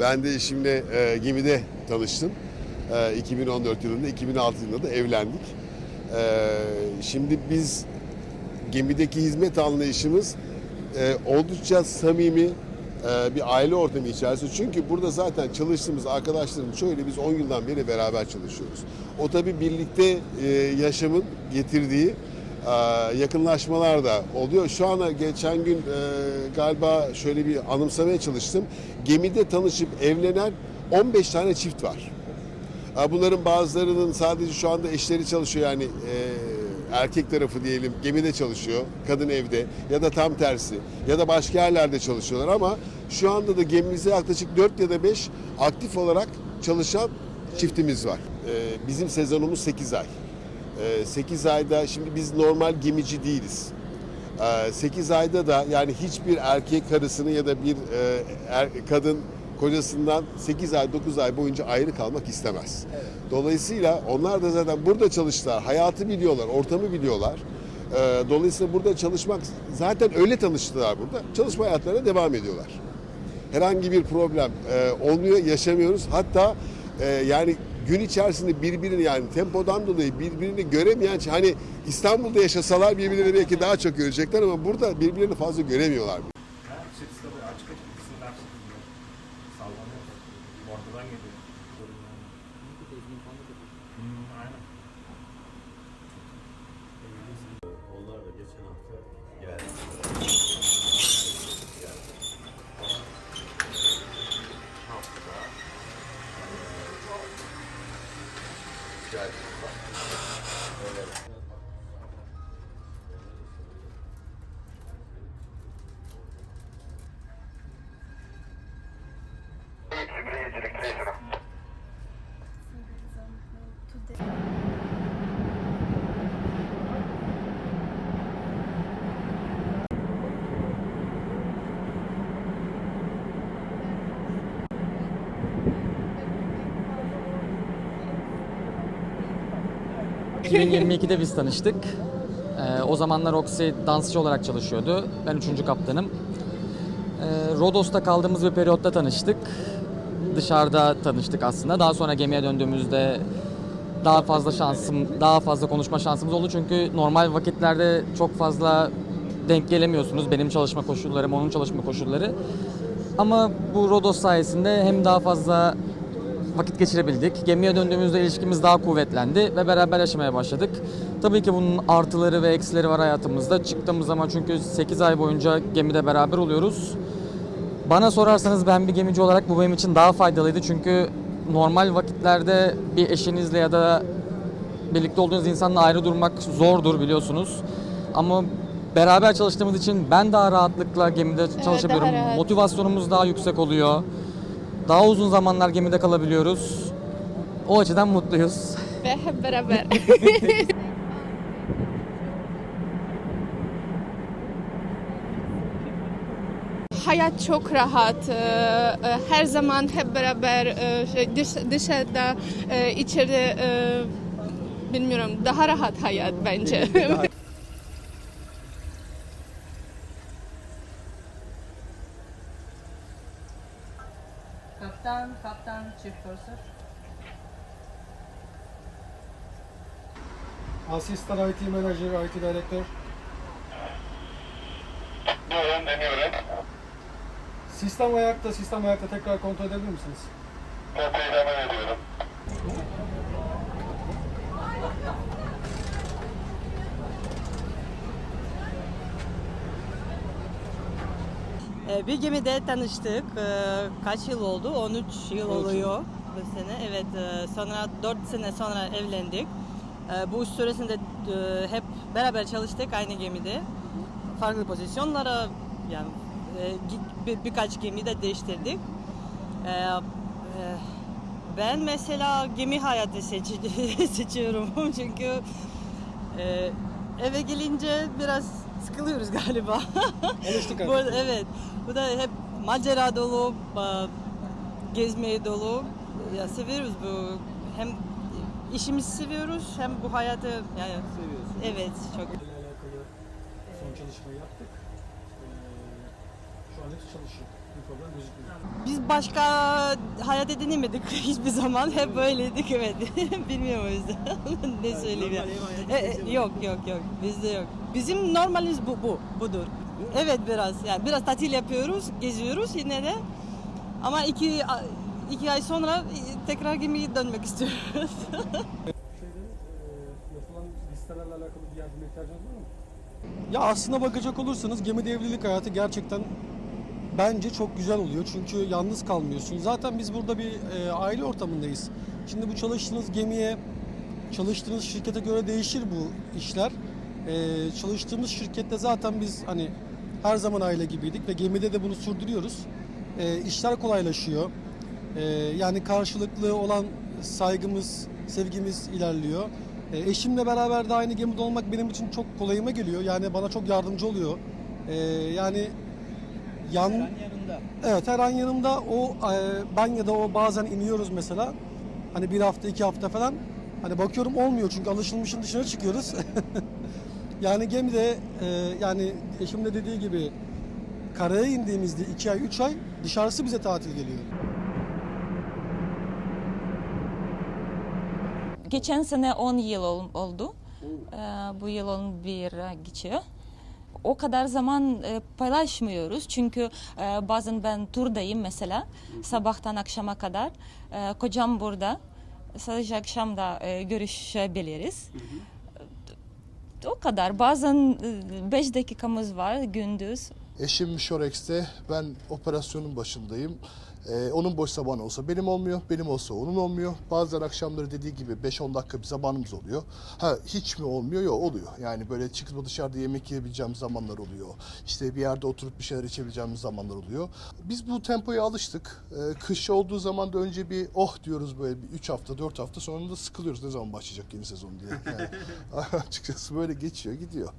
Ben de eşimle e, gemide tanıştım. E, 2014 yılında, 2006 yılında da evlendik. E, şimdi biz gemideki hizmet anlayışımız e, oldukça samimi e, bir aile ortamı içerisinde. Çünkü burada zaten çalıştığımız arkadaşlarım şöyle biz 10 yıldan beri beraber çalışıyoruz. O tabii birlikte e, yaşamın getirdiği yakınlaşmalar da oluyor. Şu ana geçen gün e, galiba şöyle bir anımsamaya çalıştım. Gemide tanışıp evlenen 15 tane çift var. Ha, Bunların bazılarının sadece şu anda eşleri çalışıyor yani e, erkek tarafı diyelim gemide çalışıyor, kadın evde ya da tam tersi ya da başka yerlerde çalışıyorlar ama şu anda da gemimizde yaklaşık 4 ya da 5 aktif olarak çalışan çiftimiz var. E, bizim sezonumuz 8 ay. E, 8 ayda şimdi biz normal gemici değiliz. 8 ayda da yani hiçbir erkek karısını ya da bir e, er- kadın kocasından 8 ay 9 ay boyunca ayrı kalmak istemez. Dolayısıyla onlar da zaten burada çalıştılar. Hayatı biliyorlar, ortamı biliyorlar. E, Dolayısıyla burada çalışmak zaten öyle tanıştılar burada. Çalışma hayatlarına devam ediyorlar. Herhangi bir problem e, olmuyor, yaşamıyoruz. Hatta e, yani gün içerisinde birbirini yani tempodan dolayı birbirini göremeyen hani İstanbul'da yaşasalar birbirlerini belki daha çok görecekler ama burada birbirlerini fazla göremiyorlar. Onlar da geçen hafta geldi. 2022'de biz tanıştık. Ee, o zamanlar Oxy dansçı olarak çalışıyordu. Ben üçüncü kaptanım. Ee, Rodos'ta kaldığımız bir periyotta tanıştık. Dışarıda tanıştık aslında. Daha sonra gemiye döndüğümüzde daha fazla şansım, daha fazla konuşma şansımız oldu. Çünkü normal vakitlerde çok fazla denk gelemiyorsunuz. Benim çalışma koşullarım, onun çalışma koşulları. Ama bu Rodos sayesinde hem daha fazla vakit geçirebildik. Gemiye döndüğümüzde ilişkimiz daha kuvvetlendi ve beraber yaşamaya başladık. Tabii ki bunun artıları ve eksileri var hayatımızda. Çıktığımız zaman çünkü 8 ay boyunca gemide beraber oluyoruz. Bana sorarsanız ben bir gemici olarak bu benim için daha faydalıydı. Çünkü normal vakitlerde bir eşinizle ya da birlikte olduğunuz insanla ayrı durmak zordur biliyorsunuz. Ama beraber çalıştığımız için ben daha rahatlıkla gemide çalışabiliyorum. daha rahat. Motivasyonumuz daha yüksek oluyor. Daha uzun zamanlar gemide kalabiliyoruz. O açıdan mutluyuz. ve hep beraber. Hayat çok rahat. Ee, e, Her zaman hep beraber e, şey, dış- dışarıda, e, içeride bilmiyorum daha rahat hayat bence. Kaptan, kaptan, çift purser. Asistan IT Manager, IT Director. Buyurun deniyorum. Sistem ayakta, sistem ayakta tekrar kontrol edebilir misiniz? Kontrolü hemen ediyorum. Ee, bir gemide tanıştık. Ee, kaç yıl oldu? 13 yıl oluyor bu sene. Evet, e, sonra 4 sene sonra evlendik. Ee, bu süresinde e, hep beraber çalıştık aynı gemide. Farklı pozisyonlara yani e, bir, birkaç gemi de değiştirdik. Ee, e, ben mesela gemi hayatı seçi- seçiyorum çünkü e, eve gelince biraz sıkılıyoruz galiba. Alıştık Bu, artık. evet. Bu da hep macera dolu, gezmeye dolu. Ya seviyoruz bu. Hem işimizi seviyoruz hem bu hayatı yani seviyoruz. Evet, çok. alakalı son çalışmayı yaptık. Şu an hepsi çalışıyor. bir problem gözükmüyor. Biz başka hayat edinemedik hiçbir zaman. Hep böyleydik evet. Bilmiyorum o yüzden. ne söyleyeyim ya. E, e, yok yok yok. Bizde yok. Bizim normalimiz bu, bu. Budur. Evet biraz. Yani biraz tatil yapıyoruz, geziyoruz yine de. Ama iki, iki ay sonra e, tekrar gemiye dönmek istiyoruz. E, yapılan listelerle alakalı bir ihtiyacınız var mı? Ya aslına bakacak olursanız gemide evlilik hayatı gerçekten bence çok güzel oluyor. Çünkü yalnız kalmıyorsun. Zaten biz burada bir e, aile ortamındayız. Şimdi bu çalıştığınız gemiye, çalıştığınız şirkete göre değişir bu işler. E, çalıştığımız şirkette zaten biz hani her zaman aile gibiydik ve gemide de bunu sürdürüyoruz. E, işler kolaylaşıyor. E, yani karşılıklı olan saygımız, sevgimiz ilerliyor. E, eşimle beraber de aynı gemide olmak benim için çok kolayıma geliyor. Yani bana çok yardımcı oluyor. E, yani yan Evet her an yanımda o e, ben ya da o bazen iniyoruz mesela. Hani bir hafta iki hafta falan. Hani bakıyorum olmuyor çünkü alışılmışın dışına çıkıyoruz. yani gemide e, yani eşim de dediği gibi karaya indiğimizde iki ay üç ay dışarısı bize tatil geliyor. Geçen sene 10 yıl ol- oldu. Ee, bu yıl 11 geçiyor. O kadar zaman e, paylaşmıyoruz çünkü e, bazen ben turdayım mesela sabahtan akşama kadar. E, kocam burada. Sadece akşam da e, görüşebiliriz. O kadar. Bazen 5 dakikamız var gündüz. Eşim Mişorex'te, ben operasyonun başındayım. Ee, onun boş zamanı olsa benim olmuyor, benim olsa onun olmuyor. Bazen akşamları dediği gibi 5-10 dakika bir zamanımız oluyor. Ha hiç mi olmuyor? Yok oluyor. Yani böyle çıkıp dışarıda yemek yiyebileceğimiz zamanlar oluyor. İşte bir yerde oturup bir şeyler içebileceğimiz zamanlar oluyor. Biz bu tempoya alıştık. Ee, kış olduğu zaman da önce bir oh diyoruz böyle bir 3 hafta 4 hafta sonra da sıkılıyoruz ne zaman başlayacak yeni sezon diye. Yani açıkçası böyle geçiyor gidiyor.